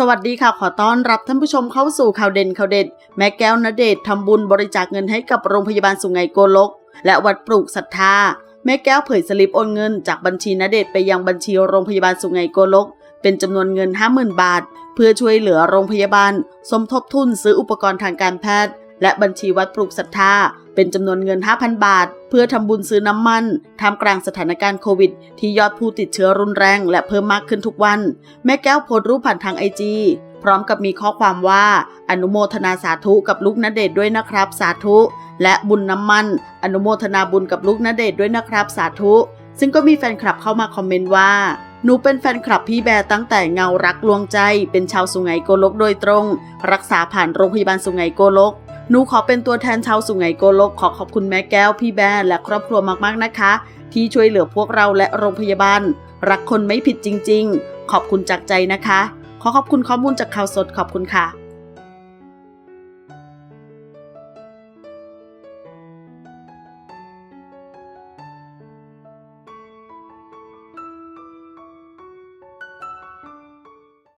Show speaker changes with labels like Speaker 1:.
Speaker 1: สวัสดีค่ะ ขอต้อนรับท่านผู้ชมเข้าสู่ข่าวเด่นข่าวเด็ด แม่แก้วณเดชทำบุญบริจาคเงินให้กับโรงพยาบาลสุไหงโกลก และวัดปลูกศรัทธา แม่แก้วเผยสลิปโอนเงิน จากบัญชีณเดชไปยังบัญชีโรงพยาบาลสุไหงโกลก เป็นจำนวนเงิน 50,000 บาท เพื่อช่วยเหลือโรงพยาบาล สมทบทุนซื้ออุปกรณ์ทางการแพทย์ และบัญชีวัดปลูกศรัทธา เป็นจำนวนเงิน 5,000 บาท เพื่อทำบุญซื้อน้ำมันท่ามกลางสถานการณ์โควิด ที่ยอดผู้ติดเชื้อรุนแรง และเพิ่มมากขึ้นทุกวัน แม่แก้วโพสต์รูปผ่านทางไอจีพร้อมกับมีข้อความว่า อนุโมทนาสาธุกับลูกณเดชด้วยนะครับ สาธุ และบุญน้ำมัน อนุโมทนาบุญกับลูกณเดชด้วยนะครับ สาธุ ซึ่งก็มีแฟนคลับเข้ามาคอมเมนต์ว่าหนูเป็นแฟนคลับพี่แบร์ตั้งแต่เงารักลวงใจ เป็นชาวสุไหงโกลกโดยตรง รักษาผ่านโรงพยาบาลสุไหงโกลก หนูขอเป็นตัวแทนชาวสุไหงโกลกขอขอบคุณแม่แก้วพี่แบร์และครอบครัวมากๆนะคะ ที่ช่วยเหลือพวกเราและโรงพยาบาล รักคนไม่ผิดจริง ๆ ขอบคุณจากใจนะคะ ขอขอบคุณข้อมูลจากข่าวสดขอบคุณค่ะ